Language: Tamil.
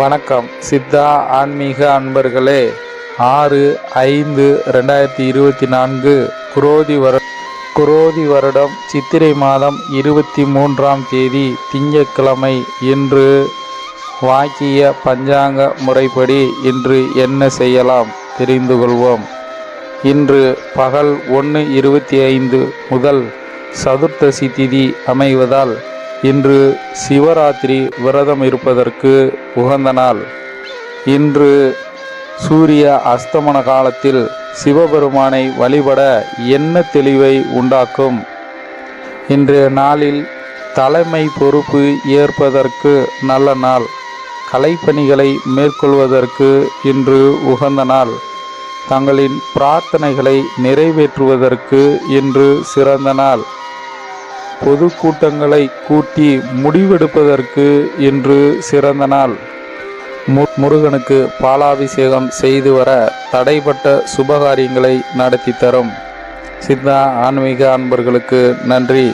வணக்கம். சித்தா ஆன்மீக அன்பர்களே ஆறு ஐந்து ரெண்டாயிரத்தி இருபத்தி நான்கு குரோதி வரு குரோதி வருடம் சித்திரை மாதம் இருபத்தி மூன்றாம் தேதி திங்கட்கிழமை இன்று வாக்கிய பஞ்சாங்க முறைப்படி இன்று என்ன செய்யலாம்? தெரிந்து கொள்வோம். இன்று பகல் ஒன்று இருபத்தி ஐந்து முதல் சதுர்த்தசி திதி அமைவதால் இன்று சிவராத்திரி விரதம் இருப்பதற்கு உகந்த நாள் இன்று சூரிய அஸ்தமன காலத்தில் சிவபெருமானை வழிபட என்ன தெளிவை உண்டாக்கும்? இன்றைய நாளில் தலைமை பொறுப்பு ஏற்பதற்கு நல்ல நாள் கலைப்பணிகளை மேற்கொள்வதற்கு இன்று உகந்த நாள். தங்களின் பிரார்த்தனைகளை நிறைவேற்றுவதற்கு இன்று சிறந்த நாள். பொதுக்கூட்டங்களை கூட்டி முடிவெடுப்பதற்கு இன்று சிறந்த நாள். மு- முருகனுக்கு பாலாபிஷேகம் செய்து வர தடைப்பட்ட சுபகாரியங்களை நடத்தி தரும். சித்தா ஆன்மீக அன்பர்களுக்கு நன்றி.